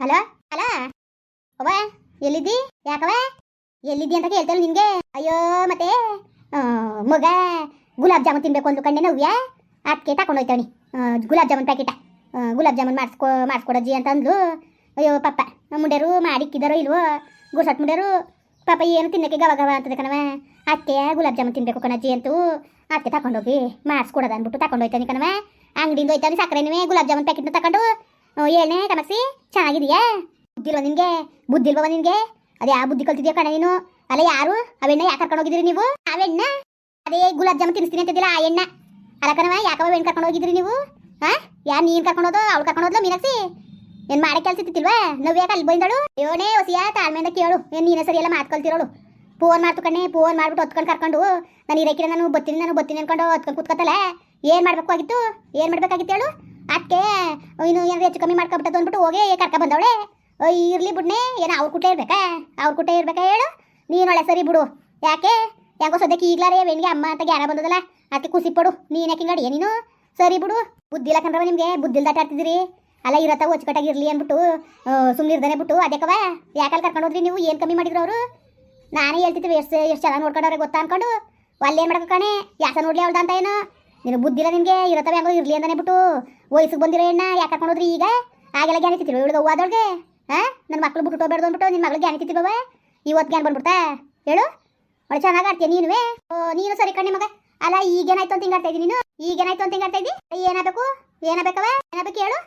Hello? Hello? ಅವ್ವ, ಎಲ್ಲಿದ್ದಿ? ಯಾಕವ ಎಲ್ಲಿದ್ದಿ ಅಂತ ಕೇಳ್ತಾಳೆ ನಿನ್ಗೆ? ಅಯ್ಯೋ, ಮತ್ತೆ? ಮಗ, ಗುಲಾಬ್ ಜಾಮೂನ್ ತಿನ್ಬೇಕು ಅಂದು ಕಣ್ಣೆ ನೋವ್ಯಾ? ಅದಕ್ಕೆ ತಗೊಂಡು ಹೋಯ್ತಾವನಿ ಗುಲಾಬ್ ಜಾಮೂನ್ ಪ್ಯಾಕೆಟ. ಗುಲಾಬ್ ಜಾಮೂನ್ ಮಾಡಿಸ್ಕೊ, ಮಾಡಿಸ್ಕೊಡಜ್ಜಿ ಅಂತ ಅಂದ್ಲು. ಅಯ್ಯೋ ಪಪ್ಪ ಮುಂಡ್ಯರು ಮಾಡಿಕ್ಕಿದಾರೋ ಇಲ್ವೋ? ಗುರ್ಸತ್ ಮುಂಡೆರು ಪಾಪ, ಏನು ತಿನ್ನಕ್ಕೆ ಗವ ಗವ ಅಂತದ ಕಣವ ಅದಕ್ಕೆ ಗುಲಾಬ್ ಜಾಮೂನ್ ತಿನ್ಬೇಕು ಕಣಜ್ಜಿ ಅಂತೂ. ಅದಕ್ಕೆ ತಗೊಂಡೋಗಿ ಮಾಡಿಸ್ಕೊಡೋದು ಅಂದ್ಬಿಟ್ಟು ತಗೊಂಡು ಹೋಯ್ತಾನೆ ಕಣವ ಅಂಗಡಿಯಿಂದ ಹೋಯ್ತಾನೆ ಸಕ್ಕರೆನೇ ಗುಲಾಬ್ ಜಾಮೂನ್ ಪ್ಯಾಕೆಟ್ನ ತಗೊಂಡು ಏಳನೇ ಕನಕ್ಸಿ ಚೆನ್ನಾಗಿದೆಯಾ? ಬುದ್ಧಿಲ್ವ ನಿನ್ಗೆ? ಬುದ್ಧಿಲ್ವ ನಿನ್ಗೆ? ಅದೇ ಆ ಬುದ್ಧಿ ಕಲ್ತಿದ್ಯಾ ಕಣ ನೀನು? ಅಲ್ಲ ಯಾರು? ಅವೆಣ್ಣ ಯಾಕೆ ಕರ್ಕೊಂಡು ಹೋಗಿದ್ರಿ ನೀವು? ಅವೆಣ್ಣ ಅದೇ ಗುಲಾಬ್ ಜಾಮ್ ತಿನ್ನಿಸ್ತೀನಿ ಅಂತಿದ್ದಿಲ್ಲ ಆ ಎಣ್ಣ. ಅಲ್ಲ ಕಣವ ಯಾಕವ ಹೆಣ್ಣು ಕರ್ಕೊಂಡು ಹೋಗಿದ್ರಿ ನೀವು? ಹಾ ಯಾರು ನೀನು ಕರ್ಕೊಂಡು ಹೋದೋ, ಅವ್ಳು ಕರ್ಕೊಂಡು ಹೋದ್ಲು ಮೀನಾಕ್ಷಿ? ಏನ್ ಮಾಡಕ್ಕೆ ಕೆಲಸ ಇತ್ತಿಲ್ವಾ ನಾವು ಯಾಕೆ ಅಲ್ಲಿ ಬಂದಳು? ಯೋನೇ ಹೊಸಿಯ ತಾಳ್ಮೆಯಿಂದ ಕೇಳು. ಏನ್ ನೀನೇ ಸರಿ ಎಲ್ಲ ಮಾತ್ಕೊಳ್ತಿರೋಳು? ಫೋನ್ ಮಾಡ್ತು ಕಣ್ಣೆ ಫೋನ್ ಮಾಡ್ಬಿಟ್ಟು ಹೊತ್ಕೊಂಡು ಕರ್ಕೊಂಡು. ನಾನು ಇರಕಿರ ನಾನು ಬತ್ತೀನಿ ನಾನು ಬತ್ತೀನಿ ಅನ್ಕೊಂಡು ಹೊತ್ಕೊಂಡು ಕೂತ್ಕೊತಲ್ಲ ಏನ್ ಮಾಡ್ಬೇಕು ಆಗಿತ್ತು? ಏನ್ ಮಾಡ್ಬೇಕಾಗಿತ್ತು ಹೇಳು? ಅದಕ್ಕೆ ಇನ್ನು ಏನಾದ್ರು ಹೆಚ್ಚು ಕಮ್ಮಿ ಮಾಡ್ಕೊಬಿಟ್ಟದು ಅಂದ್ಬಿಟ್ಟು ಹೋಗಿ ಕರ್ಕ ಬಂದವಳೆ. ಇರ್ಲಿ ಬಿಡ್ನೆ, ಏನೋ ಅವ್ರ ಕುಟ್ಟೆ ಇರ್ಬೇಕಾ? ಅವ್ರ ಕುಟ್ಟೆ ಇರ್ಬೇಕಾ ಹೇಳು? ನೀನೊಳೆ ಸರಿ ಬಿಡು. ಯಾಕೆ? ಯಾಕೋ ಸದ್ಯಕ್ಕೆ ಈಗಲಾರೇ ವೆಣ್ಗೆ ಅಮ್ಮ ಅಂತ ಗ್ಯಾರ ಬಂದದಲ್ಲ? ಅದಕ್ಕೆ ಖುಷಿ ಪಡು. ನೀನ್ ಯಾಕೆ ಗಾಡಿ ನೀನು? ಸರಿ ಬಿಡು. ಬುದ್ಧಿ ಇಲ್ಲ ಕಣ್ರವ ನಿಮ್ಗೆ? ಬುದ್ಧಿಲ್ ದಾಟ ಅಲ್ಲ ಇರತ್ತ ಒಚ್ಚಕಟ್ಟಾಗಿರ್ಲಿ ಅಂದ್ಬಿಟ್ಟು ಸುಮ್ಮನೆ ಇರ್ದಾನೆ ಬಿಟ್ಟು ಅದಕ್ಕವ ಯಾಕಲ್ಲಿ ಕರ್ಕೊಂಡು ಹೋದ್ರಿ ನೀವು? ಏನು ಕಮ್ಮಿ ಮಾಡಿದ್ರು ಅವರು? ನಾನೇ ಹೇಳ್ತಿದ್ವಿ ಎಷ್ಟು ಎಷ್ಟು ಚೆನ್ನಾಗಿ ನೋಡ್ಕೊಂಡವ್ರೆ ಗೊತ್ತಾ ಅನ್ಕೊಂಡು? ಅಲ್ಲೇನು ಮಾಡ್ಕೊ ಕಣೆ? ಯಾಸ ನೋಡ್ಲಿ ಅವಳ್ದ ಅಂತ ಏನೋ? ನೀನು ಬುದ್ಧಿಲ್ಲ ನಿಮಗೆ ಇರತ್ತವ ಹಂಗೋ ಇರಲಿ ಅಂತಾನೆ ಬಿಟ್ಟು ವಯಸ್ಸಿಗೆ ಬಂದಿರೋ ಎಣ್ಣ ಯಾಕೆ ಕರ್ಕೊಂಡು ಹೋದ್ರಿ ಈಗ? ಆಗೆಲ್ಲ ಜ್ಞಾನ ತಿತ್ತಿಲ್ವ ಇವಳಿಗೆ ಹೋದೊಳಗೆ ಹಾಂ ನನ್ನ ಮಕ್ಳು ಬಿಟ್ಟು ಹೋಗ್ಬೇಡ್ದು ಅಂದ್ಬಿಟ್ಟು ನಿನ್ನ ಮಗಳು ಗ್ಯಾನ್ ತಿತ್ತಿಲ್ವ ಇವತ್ತು ಗ್ಯಾನ್ ಬಂದ್ಬಿಡ್ತಾ? ಹೇಳು. ಒಳ್ಳೆ ಚೆನ್ನಾಗಿ ಆಡ್ತೀಯ ಓ, ನೀನು ಸರಿ ಕಣ್ಣಿ ಮಗ. ಅಲ್ಲ ಈಗೇನಾಯ್ತು ಅಂತ ಹಿಂಗಾಡ್ತಾ ಇದ್ದೀನಿ ನೀನು? ಈಗೇನಾಯ್ತು ಅಂತ ಹಿಂಗಾಡ್ತಾ ಇದ್ದಿ ಏನಾಗಬೇಕು ಏನಾಗಬೇಕವ ಏನಾಗಬೇಕು ಹೇಳು.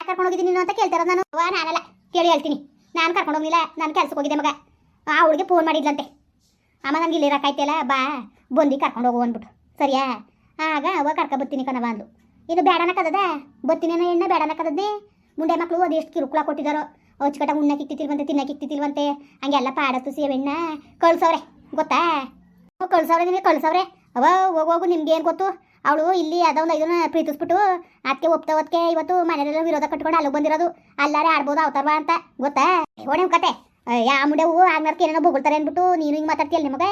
ಯಾಕೆ ಕರ್ಕೊಂಡು ಹೋಗಿದ್ದೀನಿ ನೀನು ಅಂತ ಕೇಳ್ತಾರ ನಾನು. ವಾ, ನಾನಲ್ಲ. ಕೇಳಿ ಹೇಳ್ತೀನಿ. ನಾನು ಕರ್ಕೊಂಡು ಹೋಗಿಲ್ಲ ನಾನು ಕೆಲ್ಸಕ್ಕೆ ಹೋಗಿದ್ದೆ ಮಗ. ಆ ಹುಡುಗಿ ಫೋನ್ ಮಾಡಿದ್ಲಂತೆ. ಅಮ್ಮ, ನನಗೆ ಇಲ್ಲಿ ಇರೋಕ್ಕಾಯ್ತಿಲ್ಲ ಬಾ. ಬಂದು ಕರ್ಕೊಂಡು ಹೋಗು ಅಂದ್ಬಿಟ್ಟು. ಸರಿಯಾ? ಆಗ ಅವ ಕರ್ಕ ಬರ್ತೀನಿ ಕಣವ ಅಂದ್ಲು. ಇದು ಕದದ? ಬತ್ತಿನೇನೋ ಎಣ್ಣೆ ಬೇಡನಕ್ಕದದ್ದೇ ಮುಂಡೆ ಮಕ್ಕಳು ಅದು ಎಷ್ಟು ಕಿರುಕುಳ ಕೊಟ್ಟಿದ್ದಾರೋ ಅಚ್ಚುಕಟ್ಟ ಉಣ್ಣಕ್ಕೆ ಕಿತ್ತಿತಿಲ್ವಂತೆ ತಿನ್ನಕ್ಕೆ ಕಿತ್ತಿತಿಲ್ವಂತೆ ಹಂಗೆಲ್ಲ ಪಾಡತ್ತು ಸೇವೆಣ್ಣ ಕಳ್ಸವ್ರೆ, ಗೊತ್ತಾ? ಕಳ್ಸವ್ರೆ ನಿಮಗೆ ಕಳ್ಸವ್ರೆ. ಅವ ಹೋಗೋಗು ನಿಮ್ಗೆ ಏನು ಗೊತ್ತು? ಅವಳು ಇಲ್ಲಿ ಅದೋ ಒಂದು ಪ್ರೀತಿಸ್ಬಿಟ್ಟು ಅದಕ್ಕೆ ಒಪ್ತಾ ಒತ್ಕೆ ಇವತ್ತು ಮನೆಯಲ್ಲೆಲ್ಲ ವಿರೋಧ ಕಟ್ಕೊಂಡು ಅಲ್ಲಿಗೆ ಬಂದಿರೋದು. ಅಲ್ಲಾರೆ ಆಡ್ಬೋದು ಅವತಾರವಾ ಅಂತ. ಗೊತ್ತಾ? ಓಣೆ ಕತೆ. ಯಾ ಮುಂಡೆವು ಆಗ್ನರ್ಕೆ ಏನೇನೋ ಬೊಗಳ್ತಾರೆ ಅಂದ್ಬಿಟ್ಟು ನೀನು ಹಿಂಗೆ ಮಾತಾಡ್ತೀಯಲ್ಲ ನಿಮಗೆ?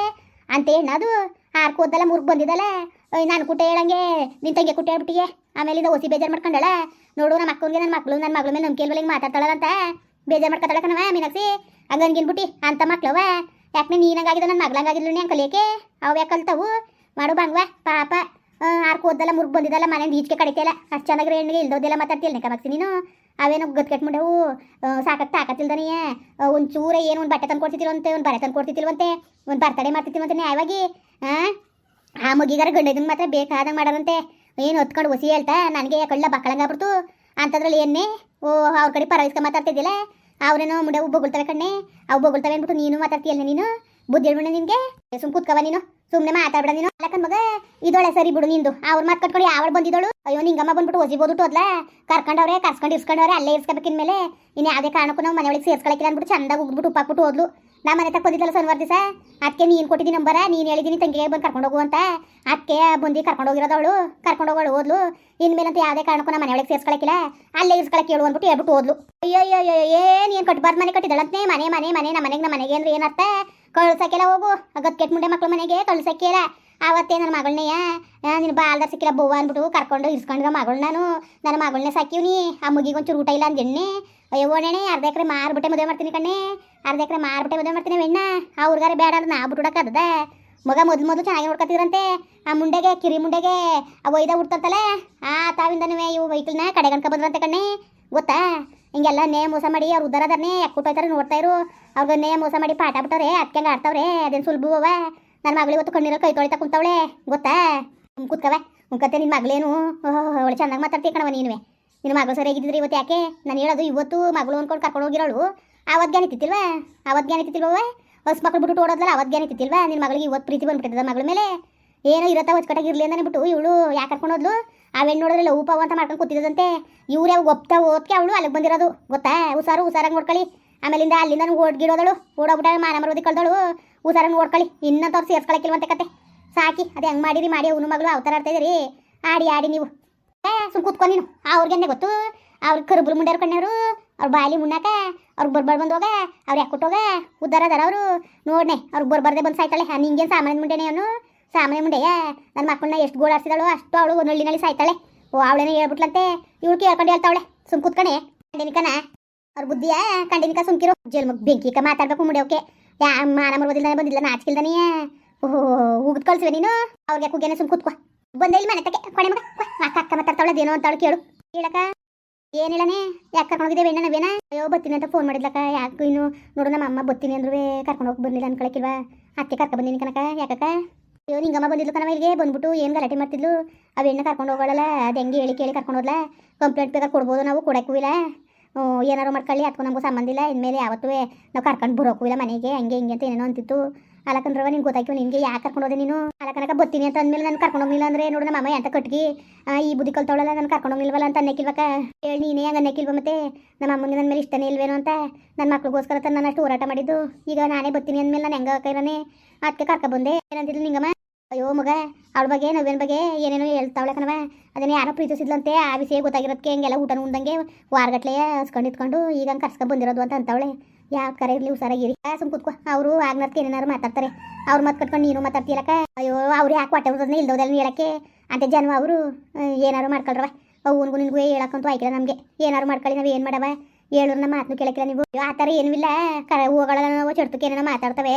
ಅಂತ ಅದು. ಆರ್ಕೋದಲ್ಲ ಮುರ್ಗ್ ಬಂದಿದ್ದಲ್ಲ. ನಾನು ಕುಟ್ಟೆ ಹೇಳಂಗೆ. ನಿನ್ ತಂಗಿ ಕುಟ್ಟೆ ಹೇಳ್ಬಿಟ್ಟಿಗೆ ಆಮೇಲೆ ಇದು ಒಸಿ ಬೇಜಾರು ಮಾಡ್ಕೊಂಡಳ. ನೋಡು ನಮ್ಮ ಅಕ್ಕನಿಗೆ ನನ್ನ ಮಕ್ಕಳು ನನ್ನ ಮಗಳ ಮೇಲೆ ನಂಬಿಕೆ ಇಲ್ವಲ್ಲ ಹಿಂಗೆ ಮಾತಾಡ್ತಾಳಂತ. ಬೇಜಾರು ಮಾಡ್ಕೊತಾಳ ಕಣವ ಮೀನಾಕ್ಷಿ. ಹಂಗನ್ಗಿನ್ಬಿಟ್ಟು ಅಂತ ಮಕ್ಳವ ಯಾಕೆ ನೀನು ಹಂಗಾಗಿದ್ದು ನನ್ನ ಮಗ್ಳಂಗಾಗಿದ್ಲು ನೀ ಕಲಿಯಕ್ಕೆ? ಅವು ಯಾಕೆ ಕಲ್ತವು? ಮಾಡು ಬಂಗ್ವ ಪಾಪ. ಆರು ಓದ್ದಲ್ಲ ಮುರ್ಗ್ ಬಂದಿದ್ದಲ್ಲ ಮನೆ ಈಚೆಗೆ ಕಡಿತಿಲ್ಲ ಅಷ್ಟು ಚೆನ್ನಾಗಿ ಹೆಣ್ಣಿಗೆ ಇಲ್ದೋದೆಲ್ಲ ಮಾತಾಡ್ತಿಲ್ಲ ಕಮಕ್ಸಿ ನೀನು? ಅವೇನೋ ಗತ್ ಮುಂಡೆವು ಸಾಕಕ್ಕೆ ತಾಕತ್ತಿಲ್ದನೆಯ ಒಂದು ಚೂರ ಏನು ಒಂದು ಬಟ್ಟೆ ತಂದು ಕೊಡ್ತಿತ್ತಿಲ್ವಂತೆ ಒಂದು ಬರೆ ತಂದು ಕೊಡ್ತಿತ್ತಿಲ್ವಂತೆ ಒಂದು ಬರ್ತಡೆ ಮಾಡ್ತಿತ್ತಿಲ್ವಂತೆ ನ್ಯಾಯವಾಗಿ. ಹಾಂ ಆ ಮುಗಿಗಾರ ಗಂಡ ಇದನ್ನ ಮಾತ್ರ ಬೇಕಾದಂಗೆ ಮಾಡಾರಂತೆ ಏನು ಹೊತ್ಕೊಂಡು ಒಸಿ ಹೇಳ್ತಾ, ನನಗೆ ಕಳ್ಳ ಬಕ್ಕಳಂಗಾಗ್ಬಿಡ್ತು ಅಂಥದ್ರಲ್ಲಿ ಏನೇ ಓ, ಅವ್ರ ಕಡೆ ಪರವಿಸ್ಕ ಮಾತಾಡ್ತಿದ್ದಿಲ್ಲ. ಅವ್ರೇನೋ ಮುಂಡೆ ಬೊಗಳ್ತವೆ ಕಣ್ಣೆ. ಅವು ಬೊಗಳ್ತವೆ ಅಂದ್ಬಿಟ್ಟು ನೀನು ಮಾತಾಡ್ತೀಯಲ್ಲ ನೀನು? ಬುದ್ಧಿ ಹೇಳ್ಬಿಡ ನಿನಗೆ. ಸುಮ್ ಕೂತ್ಕವ ನೀನು. ಸುಮ್ಮನೆ ಮಾತಾಡ್ಬಿಡ ನೀನು. ಅಲ್ಲ ಮಗ ಇದೊಳೆ ಸರಿ ಬಿಡು ನಿಂದು. ಅವ್ರ ಮಾತು ಕಟ್ಕೊಂಡು ಯಾವಳು ಬಂದಿದ್ದಳು? ಅಯ್ಯೋ, ನಿಂಗಮ್ಮ ಬಂದ್ಬಿಟ್ಟು ಒಜಿಬೋದು ಹೋದ್ಲ. ಕರ್ಕೊಂಡವ್ರೆ, ಕರ್ಸ್ಕೊಂಡು ಇಸ್ಕೊಂಡವ್ರೆ ಅಲ್ಲೇ ಇರ್ಸ್ಕೊಬೇಕಿನ ಮೇಲೆ ಇನ್ನು ಯಾವುದೇ ಕಾರಣಕ್ಕೂ ನಾವು ಮನೆ ಒಳಗೆ ಸೇರ್ಸ್ಕೊಳಕಿಲ್ಲ ಅಂದ್ಬಿಟ್ಟು ಚಂದಾಗಿ ಉಗ್ಬಿಟ್ಟು ಉಪ್ಪಾಕ್ಬಿಟ್ಟು ಹೋದ್ಲು. ನಾ ಮನೆ ತಕ್ಕ ಬಂದಿದ್ದಲ್ಲ ಶನಿವಾರ ದಿವಸ ಅದಕ್ಕೆ ನೀನು ಕೊಟ್ಟಿದ್ದಿ ನಂಬರ, ನೀನು ಹೇಳಿದ್ದೀನಿ ತಂಗಿಗೆ ಬಂದು ಕರ್ಕೊಂಡು ಹೋಗು ಅಂತ. ಅದಕ್ಕೆ ಬಂದು ಕರ್ಕೊಂಡು ಹೋಗಿರೋದು ಅವಳು, ಕರ್ಕೊಂಡು ಹೋಗೋಳು ಓದ್ಲು. ಇನ್ಮೇಲೆ ಅಂತ ಯಾವುದೇ ಕಾರಣಕ್ಕೂ ನಮ್ಮ ಮನೆಯೊಳಗೆ ಒಳಗೆ ಸೇರ್ಸ್ಕೊಳಕಿಲ್ಲ. ಅಲ್ಲೇ ಇರ್ಸ್ಕೊಳಕ್ಕೆ ಹೇಳು ಅಂದ್ಬಿಟ್ಟು ಹೇಳ್ಬಿಟ್ಟು ಓದ್ಲು. ಅಯ್ಯೋ ಅಯ್ಯೋ ಏನು ಏನು ಕಟ್ಬಾರ್ದು ಮನೆ ಕಟ್ಟಿದಳಂತೆ ಮನೆ ಮನೆ ಮನೆ ನಮ್ಮ ಮನೆಗೆ ನಮ್ಮ ಮನೆಗೆ ಅಂದ್ರೆ ಏನರ್ಥ ಕಳ್ಸಕ್ಕೆಲ್ಲ ಹೋಗು ಅಗತ್ ಕೆಟ್ಟ ಮುಂಡೆ ಮಕ್ಳು ಮನೆಗೆ ಕಳ್ಸಕ್ಕಿಲ್ಲ ಆವತ್ತೇ ನನ್ನ ಮಗಳನ್ನೆಯ ನಿನ್ನ ಬಾಲ್ದಾರ ಸಿಕ್ಕಿಲ್ಲ ಬೋವ ಅಂದ್ಬಿಟ್ಟು ಕರ್ಕೊಂಡು ಇರ್ಸ್ಕೊಂಡ್ರ ಮಗಳು ನಾನು ನನ್ನ ಮಗಳನ್ನೇ ಸಾಕಿವ್ನಿ ಆ ಮುಗಿಗೊಂಚೂರು ಊಟ ಇಲ್ಲ ಅಂದೆಣ್ಣೆ ಅಯ್ಯೋ ಓಣೆಣೆ ಅರ್ಧ ಎಕರೆ ಮಾರ್ಬಿಟ್ಟೆ ಮದುವೆ ಮಾಡ್ತೀನಿ ಕಣ್ಣೆ. ಅರ್ಧ ಎಕರೆ ಮಾರ್ಬಿಟ್ಟೆ ಮದುವೆ ಮಾಡ್ತೀನಿ ಹೆಣ್ಣ ಆ ಹುಡುಗಾರೆ ಬೇಡ ಅಂದ್ರೆ ನಾ ಬಿಟ್ಬಿಡಕ್ಕದ ಮಗ ಮೊದ್ಲು ಮೊದಲು ಚೆನ್ನಾಗಿ ನೋಡ್ಕೊತಿದ್ರಂತೆ. ಆ ಮುಂಡೆಗೆ, ಕಿರಿ ಮುಂಡೆಗೆ, ಆ ಒಯ್ದ ಹುಡ್ತಂತಲ್ಲ ಆ ತಾವಿಂದನೂ ಇವು ವೆಹಿಕಲ್ನ ಕಡೆ ಗಣ್ಕ ಬಂದ್ರಂತೆ ಕಣ್ಣೆ. ಗೊತ್ತಾ? ಹಿಂಗೆಲ್ಲ ನೇ ಮೋಸ ಮಾಡಿ ಅವ್ರು ಉದ್ದಾರದಾರನೇ ಯಾಕೆ ನೋಡ್ತಾ ಇರು. ಅವ್ರಿಗೆ ನೇ ಮೋಸ ಮಾಡಿ ಪಾಠ ಬಿಟ್ಟವ್ರೆ ಅದಕ್ಕೆ ಆಡ್ತಾವ್ರೆ, ಅದೇನು ಸುಲಭವ ನನ್ನ ಮಗಳಿ ಗೊತ್ತು ಕಣ್ಣೀರಲ್ಲಿ ಕೈ ತೊಳಿತಾ ಕುಂತವಳೆ. ಗೊತ್ತಾ? ಕೂತ್ಕವೆ ಮುಖತ್ತೆ ನಿನ್ನ ಮಗಳೇನು. ಅವಳು ಚೆನ್ನಾಗಿ ಮಾತಾಡ್ತೀಯ ಕಣವ ನೀನುವೆ. ನಿನ್ನ ಮಗಳು ಸರಿಯಾಗಿದ್ದಿದ್ರೆ ಇವತ್ತು ಯಾಕೆ? ನಾನು ಹೇಳೋದು ಇವತ್ತು ಮಗಳು ಅನ್ಕೊಂಡು ಕರ್ಕೊಂಡು ಹೋಗಿರೋಳು. ಅವತ್ತು ಜ್ಞಾನ ಇತ್ತಿಲ್ವಾ ಅವತ್ತು ಜ್ಞಾನ ಇತ್ತಿಲ್ವ ಹೊಸ ಮಕ್ಳು ಬಿಟ್ಟು ಓಡೋದಲ್ಲ ಅವತ್ತು ಜ್ಞಾನ ಇತ್ತಿಲ್ವಾ ನಿನ್ನ ಮಗಳಿಗೆ ಇವತ್ತು ಪ್ರೀತಿ ಬಂದ್ಬಿಟ್ಟಿದ್ದ ಮಗಳ ಮೇಲೆ. ಏನೋ ಇರತ್ತ ಇರಲಿ ಅಂದ್ರೆ ಬಿಟ್ಟು. ಇವಳು ಯಾಕೆ ಕರ್ಕೊಂಡು ಹೋದ್ಲು? ಹೆಣ್ಣು ನೋಡಿದ್ರೆ ಉಪಾವ ಅಂತ ಮಾಡ್ಕೊಂಡು ಕೂತಿದ್ದಂತೆ ಇವ್ರು ಯಾವ ಒಪ್ತಾ ಓದ್ಕೆ ಅವಳು ಅಲ್ಲಿಗೆ ಬಂದಿರೋದು, ಗೊತ್ತಾ? ಹುಷಾರು, ಹುಷಾರಾಗಿ ನೋಡ್ಕೊಳ್ಳಿ. ಆಮೇಲಿಂದ ಅಲ್ಲಿಂದ ಓಡ್ಗಿಡೋದಳು. ಓಡೋಗ್ಬಿಟ್ಟ ಮಾನ ಮರೋದಿ ಕಳ್ದಳು. ಹುಷಾರಾಗಿ ನೋಡ್ಕೊಳ್ಳಿ. ಇನ್ನಂತವ್ರು ಸೇರ್ಸ್ಕೊಳಕ್ಕಿಲ್ವಂತೆ ಕತೆ. ಸಾಕಿ, ಅದೇ ಹಂಗೆ ಮಾಡಿರಿ, ಮಾಡಿ ಅವನು ಮಗಳು ಅವತಾರ ಆಡ್ತಾ ಇದೀರಿ ಆಡಿ ಆಡಿ ನೀವು. ಸುಮ್ ಕೂತ್ಕೊ ನೀನು. ಅವ್ರಿಗೆನ್ನೆ ಗೊತ್ತು? ಅವ್ರ ಕರುಬ್ರು ಮುಂಡ್ಯಾರ ಕಣ್ಣವರು, ಅವ್ರ ಬಾಲಿ ಮುನ್ನಾಕ ಅವ್ರಿಗೆ ಬರ್ಬಾರ್ದು ಬಂದೋಗ ಅವ್ರು ಯಾಕೆ ಕೊಟ್ಟೋಗ ಉದ್ದಾರ ಅದಾರ ಅವರು. ನೋಡ್ನೆ ಅವ್ರಿಗೆ ಬರ್ಬಾರ್ದೆ ಬಂದು ಸಾಯ್ತಾಳೆ. ನಿಂಗೇನು ಸಾಮಾನ್ಯ ಮುಂಡೆನೆ ಅವನು? ಸಾಮಾನ್ಯ ಮುಂಡೆಯ? ನನ್ನ ಮಕ್ಕಳನ್ನ ಎಷ್ಟು ಗೋಳಾಡ್ಸಿದಳು, ಅಷ್ಟು ಅವಳು ನಳ್ಳಿನಲ್ಲಿ ಸಾಯ್ತಾಳೆ. ಓ, ಅವಳೇನೇ ಹೇಳ್ಬಿಟ್ಲಂತೆ. ಇವಳು ಕೇಳ್ಕೊಂಡು ಹೇಳ್ತಾವಳೆ. ಸುಮ್ ಕೂತ್ಕಣೆ. ನಿನಕನ ಅವ್ರ ಬುದ್ಧಿಯ? ಕಂಡಿನಿಕ ಸುಮ್ಕಿರೋ. ಜೇಲ್ಮಗ್ ಬೆಂಕಿಕ ಮಾತಾಡ್ಬೇಕು ಮುಡಿಯೋಕೆ ಯಾ, ಮಾನ ಮರ್ಬೋದಿಲ್ಲ ಬಂದಿಲ್ಲ ನಾಚಿಕಿಲ್ದಾನೆ ಓಹೋ ಉಗ್ದು ನೀನು? ಅವ್ರಿಗೆ ಕುಗ್ಗೇನೆ ಸುಮ್ ಕೂತ್ಕೋ. ಬಂದೆ ಇಲ್ಲಿ ಮನೆ ತಕ್ಕೆ ಕೊನೆ ಮಗ. ಅಕ್ಕ ಅಕ್ಕ ಅಕ್ಕ ಮಾತಾಡ್ತಾವಳದೇನೋ ಅಂತಾಳು ಕೇಳು. ಹೇಳಕ್ಕ ಏನಿಲ್ಲನೇ ಯಾಕೆ ಕರ್ಕೊಂಡೋಗಿದ್ದೆ ಬೇಡ ನಾವೇನ? ಅಯ್ಯೋ, ಬತ್ತೀನಿ ಅಂತ ಫೋನ್ ಮಾಡಿದ್ಲಕ್ಕ. ಯಾಕೆ ಇನ್ನು ನೋಡು ನಮ್ಮ ಅಮ್ಮ ಬತ್ತೀನಿ ಅಂದ್ರೂ ಕರ್ಕೊಂಡು ಹೋಗಿ ಬಂದಿಲ್ಲ ಅನ್ಕೊಳಕಿಲ್ವಾ? ಅತ್ತೆ ಕರ್ಕ ಬಂದಿನಿ ಕನಕ ಯಾಕಕ್ಕ? ಅಯ್ಯೋ, ನಿಂಗಮ್ಮ ಬಂದಿದ್ಲು ಕಣವ ಇಲ್ಲಿಗೆ, ಬಂದ್ಬಿಟ್ಟು ಏನು ಗಲಾಟೆ ಮಾಡ್ತಿದ್ಲು? ಅವೆಣ್ಣ ಕರ್ಕೊಂಡು ಹೋಗೋಳಲ್ಲ ಅದು ಹೆಂಗೆ ಹೇಳಿ ಕೇಳಿ ಕರ್ಕೊಂಡು ಹೋದ್ಲ? ಕಂಪ್ಲೇಂಟ್ ಬೇಕಾದ್ರೆ ಕೊಡ್ಬೋದು ನಾವು, ಕೊಡಕ್ಕೂ ಇಲ್ಲ. ಏನಾರು ಮಾಡ್ಕೊಳ್ಳಿ ಅದಕ್ಕೂ ನಮಗೂ ಸಂಬಂಧ ಇಲ್ಲ. ಇನ್ಮೇಲೆ ಯಾವತ್ತೂ ನಾವು ಕರ್ಕೊಂಡು ಬರೋಕ್ಕೂ ಇಲ್ಲ ಮನೆಗೆ, ಹಂಗೆ ಹಿಂಗೆ ಅಂತ ಏನೇನೋ ಅಂತಿತ್ತು. ಅಲಕಂದ್ರವ ನಿನ್ಗೆ ಗೊತ್ತಾಯ್ತು, ನಿನ್ಗೆ ಯಾಕೆ ಕರ್ಕೊಂಡು ಹೋದೆ ನೀನು? ಅಲಕನಕ ಬತ್ತೀನಿ ಅಂತ ಅಂದ್ಮೇಲೆ ನಾನು ಕರ್ಕೊಂಡು ಹೋಗಿಲ್ಲ ಅಂದ್ರೆ ನೋಡು ಅಮ್ಮ ಎಂತ ಕಟ್ಗಿ ಈ ಬುದ್ಧಿ ಕಲ್ತವಳಲ್ಲ, ನಾನು ಕರ್ಕೊಂಡು ಹೋಗಿಲ್ವಲ್ಲ ಅಂತ ಅನ್ನಕ್ಕಿಲ್ವಕ್ಕ? ಹೇಳಿ ನೀನೇ ಹಂಗೆ ಅನ್ನಕ್ಕಿಲ್ವ ಮತ್ತೆ? ನಮ್ಮ ಅಮ್ಮನಿಗೆ ನನ್ನ ಮೇಲೆ ಇಷ್ಟನೇ ಇಲ್ವೇನೋ ಅಂತ? ನನ್ನ ಮಕ್ಳಿಗೋಸ್ಕರ ತನ್ನ ನಾನು ಅಷ್ಟು ಹೋರಾಟ ಮಾಡಿದ್ದು. ಈಗ ನಾನೇ ಬತ್ತೀನಿ ಅಂದ್ಮೇಲೆ ನಾನು ಹೆಂಗ ಕೈರನೇ ಅದಕ್ಕೆ ಕರ್ಕ ಬಂದೆ. ಏನಂತಿದ್ಲು ನಿಂಗಮ್ಮ? ಅಯ್ಯೋ ಮಗ, ಅವಳ ಬಗ್ಗೆ ನವ್ವೇನ ಬಗ್ಗೆ ಏನೇನೋ ಹೇಳ್ತಾವಳೆ ಕಣವ ಅದನ್ನ ಯಾರೋ ಪ್ರೀತಿಸಿದ್ಲಂತೆ, ಆ ವಿಷಯ ಗೊತ್ತಾಗಿರೋದಕ್ಕೆ ಹಿಂಗೆಲ್ಲ ಊಟ ಉಂಡಂಗೆ ವಾರಗಟ್ಲೆ ಹಸ್ಕೊಂಡು ಇತ್ಕೊಂಡು ಈಗ ಹಂಗೆ ಬಂದಿರೋದು ಅಂತ ಅಂತವಳೆ. ಯಾವ ಕರೆ ಇರ್ಲಿ ಹುಷಾರಾಗಿರಿ ಸುಮ್ ಕುತ್ಕೋ. ಅವರು ಆಗ್ನರ್ಕೆ ಏನೇನಾರು ಮಾತಾಡ್ತಾರೆ. ಅವ್ರು ಮತ್ ಕಟ್ಕೊಂಡು ನೀನು ಮಾತಾಡ್ತೀರಕ್ಕ ಅಯ್ಯೋ, ಅವ್ರು ಯಾಕೆ ಹೊಟ್ಟೆ ಬರೋದನ್ನ ಇಲ್ದೋದಲ್ಲ ಹೇಳಕ್ಕೆ. ಅಂತ ಜನ್ಮ ಅವರು ಏನಾರು ಮಾಡ್ಕೊಳ್ರವ. ಅವ್ನಿಗೂ ನಿನ್ಗೂ ಹೇಳಕ್ಕಂತೂ ಆಯ್ಕಿಲ್ಲ ನಮಗೆ. ಏನಾರು ಮಾಡ್ಕೊಳ್ಳಿ, ನಾವು ಏನು ಮಾಡವ? ಹೇಳೋರು ನಮ್ಮ ಮಾತನ್ನು ಕೇಳಕ್ಕಿಲ್ಲ ನೀವು. ಆ ಥರ ಏನೂ ಇಲ್ಲ. ಕರ ನಾವು ಚಡ್ತಕ್ಕೆ ಏನೇನೋ ಮಾತಾಡ್ತವೆ.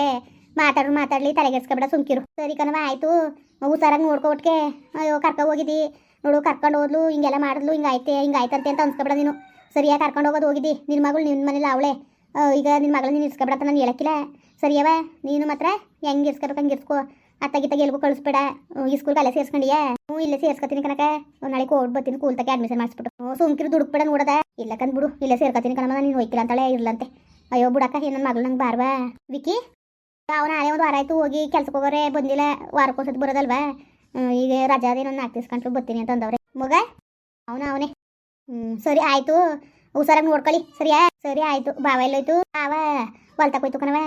ಮಾತಾಡ್ರು ಮಾತಾಡ್ಲಿ ತಲೆಗೆಡ್ಸ್ಕೊಬೇಡ ಸುಮ್ಕಿರು. ಸರಿ ಕಣವ ಆಯ್ತು. ಹುಷಾರಾಗಿ ನೋಡ್ಕೊಟ್ಕೆ ಅಯ್ಯೋ, ಕರ್ಕೊ ಹೋಗಿದ್ದಿ. ನೋಡು, ಕರ್ಕೊಂಡು ಹೋದ್ಲು, ಹಿಂಗೆಲ್ಲ ಮಾಡಿದ್ಲು, ಹಿಂಗಾಯ್ತೆ, ಹಿಂಗಾಯ್ತಂತೆ ಅಂತ ಅನ್ಸ್ಕೊಬೇಡ ನೀನು. ಸರಿಯಾಗಿ ಕರ್ಕೊಂಡು ಹೋಗೋದು ಹೋಗಿದ್ದಿ. ನಿನ್ನ ಮಗಳು ನಿನ್ನ ಮನೇಲಿ ಅವಳೆ. ಈಗ ನಿನ್ನ ಮಗಳನ್ನ ನೀನು ಇಸ್ಕೊಬಿಡತ್ತ ನಾನು ಹೇಳಕ್ಕಿಲ್ಲ. ಸರಿಯವ ನೀನು ಮಾತ್ರ ಹೆಂಗೆ ಇರ್ಸ್ಕೊಬೇಕು ಹಂಗೆ ಇರ್ಸ್ಕೋ ಅತ್ತಾಗಿತ್ತಾಗ ಎಲ್ಗೂ ಕಳಿಸ್ಬೇಡ. ಈ ಸ್ಕೂಲ್ಗೆ ಅಲ್ಲೇ ಸೇರ್ಸ್ಕೊಂಡಿಯಾ? ಹ್ಞೂ ಇಲ್ಲೇ ಸೇರ್ಸ್ಕೊತೀನಿ ಕನಕ ನಾಳೆ ಕೋಡ್ ಬರ್ತೀನಿ ಕೂಲ್ ತಕ್ಕೆ ಅಡ್ಮಿಷನ್ ಮಾಡಿಸ್ಬಿಟ್ಟು. ಹ್ಞೂ ಸುಮ್ಕಿರು ದುಡುಕ್ಬೇಡ ನೋಡದ. ಇಲ್ಲ ಕಂದ್ ಬಿಡು, ಇಲ್ಲೇ ಸೇರ್ಕೊತೀನಿ ಕಣಮ್ಮ, ನೀನು ಹೋಯ್ತಿಲ್ಲ ಅಂತಾಳೆ ಇರ್ಲಂತೆ. ಅಯ್ಯೋ, ಬಿಡಕ್ಕ ನನ್ನ ಮಗಳು ನಂಗೆ ಬಾರ್ವಾ? ವಿಕಿ ಅವನ ನಾಳೆ ಒಂದು ವಾರ ಆಯ್ತು ಹೋಗಿ ಕೆಲ್ಸಕ್ಕೆ ಹೋಗೋರೆ, ಬಂದಿಲ್ಲ. ವಾರಕ್ಕೊಂದ್ಸತಿ ಬರೋದಲ್ವಾ? ಈಗ ರಜಾ ಅದೇನೋ ನಾಲ್ಕು ಬರ್ತೀನಿ ಅಂತ ಅಂದವ್ರೆ. ಮಗ? ಅವನ, ಅವನೇ. ಹ್ಞೂ ಸರಿ, ಆಯ್ತು. ಹುಷಾರಾಗಿ ನೋಡ್ಕೊಳ್ಳಿ ಸರಿಯಾ? ಸರಿ, ಆಯ್ತು. ಬಾವ ಎಲ್ಲೋಯ್ತು ಬಾವ ಹೊಲ್ತಕ್ಕೋಯ್ತು ಕಣವ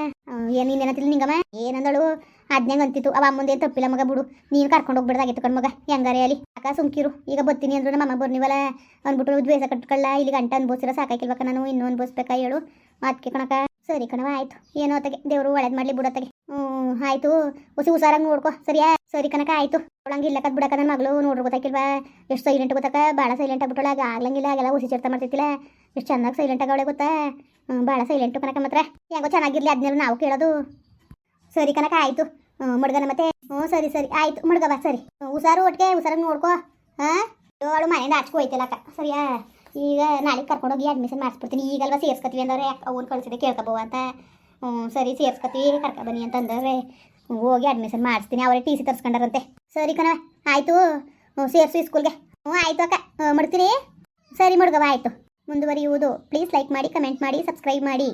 ಏನು ಇನ್ನೇನತ್ತಿಲ್ಲ ನಿಂಗಮ್ಮ ಏನಂದಳು? ಅದ್ನಾಗ ಅಂತಿತ್ತು. ಅವ ಮುಂದೆ ತಪ್ಪಿಲ್ಲ ಮಗ ಬಿಡು. ನೀನು ಕರ್ಕೊಂಡು ಹೋಗ್ಬಿಡ್ದಾಗಿತ್ತು ಕಣ್ ಮಗ. ಹೆಂಗಾರೆ ಅಲ್ಲಿ? ಅಕ್ಕ ಸುಮ್ಕಿರು. ಈಗ ಬತ್ತೀನಿ ಅಂದ್ರು ನಮ್ಮ ಅಮ್ಮ ಬರ್ನಿವಲ್ಲ. ಅಂದ್ಬಿಟ್ಟು ದ್ವೇಷ ಕಟ್ಕೊಳ್ಳ. ಇಲ್ಲಿ ಗಂಟ ಅನ್ಬೋಸಿರ ಸಾಕಾಕಿಲ್ವಕ್ಕ ನಾನು? ಇನ್ನೂ ಅನ್ಬೋಸ್ಬೇಕಾ ಹೇಳು? ಅದಕ್ಕೆ ಕಣಕ. ಸರಿ ಕಣವ ಆಯ್ತು. ಏನೋ ಅತ್ತಗೆ. ದೇವರು ಒಳ್ಳೇದು ಮಾಡ್ಲಿ ಬಿಡೋತ್ತಗೆ ಹ್ಞೂ ಆಯ್ತು. ಹುಸಿ ಹುಷಾರಾಗಿ ನೋಡ್ಕೊ. ಸರಿಯಾ? ಸರಿ ಕಣಕ, ಆಯ್ತು. ಅವಳಂಗೆ ಇಲ್ಲಕದ್ ಬಿಡಕ ನನ್ನ ಮಗಳು ನೋಡ್ರಿ ಗೊತ್ತಾಕಿಲ್ವಾ? ಎಷ್ಟು ಸೈಲೆಂಟ್ ಗೊತ್ತಾಕ? ಭಾಳ ಸೈಲೆಂಟ್ ಆಗ್ಬಿಟ್ಟಳ ಆಗ. ಆಗ್ಲಂಗಿಲ್ಲ ಎಲ್ಲ ಹುಸಿ ಚರ್ತ ಮಾಡ್ತಿತ್ತಿಲ್ಲ ಎಷ್ಟು ಚೆನ್ನಾಗಿ ಸೈಲೆಂಟ್ ಆಗವಳೆ ಗೊತ್ತಾ? ಭಾಳ ಸೈಲೆಂಟು ಕನಕ ಮಾತ್ರ. ಹೆಂಗೋ ಚೆನ್ನಾಗಿರ್ಲಿ ಅದನ್ನೆಲ್ಲ ನಾವು ಕೇಳೋದು. ಸರಿ ಕನಕ ಆಯ್ತು. ಮಡ್ಗನ ಮತ್ತೆ? ಹ್ಞೂ ಸರಿ ಸರಿ. ಆಯ್ತು ಬಾ ಸರಿ. ಉಸಾರು ಹುಷಾರು ಒಟ್ಟಿಗೆ ಹುಷಾರಾಗಿ ನೋಡ್ಕೋ. ಹಾಂ? ಅವಳು ಮನೆಯಿಂದ ಆಚೆಗೆ ಹೋಯ್ತಿಲ್ಲಕ್ಕ. ಸರಿಯಾ? ಈಗ ನಾಳೆ ಕರ್ಕೊಂಡೋಗಿ ಅಡ್ಮಿಷನ್ ಮಾಡಿಸ್ಬಿಡ್ತೀನಿ. ಈಗಲ್ವಾ ಸೇರ್ಸ್ಕೊತೀವಿ ಅಂದವ್ರೆ. ಅವ್ನು ಕಳಿಸಿದೆ ಕೇಳ್ಕೊಬೋ ಅಂತ. ಹ್ಞೂ ಸರಿ ಸೇರ್ಸ್ಕೊತೀವಿ ಕರ್ಕೊ ಬನ್ನಿ ಅಂತ ಅಂದವ್ರೆ ಹ್ಮ್, ಹೋಗಿ ಅಡ್ಮಿಷನ್ ಮಾಡಿಸ್ತೀನಿ. ಅವರೇ ಟಿ ಸಿ ತರ್ಸ್ಕೊಂಡಾರಂತೆ. ಸರಿ ಕಣವ ಆಯಿತು. ಸೇರಿಸು ಸ್ಕೂಲ್ಗೆ ಹ್ಞೂ ಆಯಿತು ಅಕ್ಕ. ಮಾಡ್ತೀನಿ. ಸರಿ ಮಡ್ಗವ ಆಯಿತು. ಮುಂದುವರಿಯುವುದು. ಪ್ಲೀಸ್ ಲೈಕ್ ಮಾಡಿ ಕಮೆಂಟ್ ಮಾಡಿ ಸಬ್ಸ್ಕ್ರೈಬ್ ಮಾಡಿ.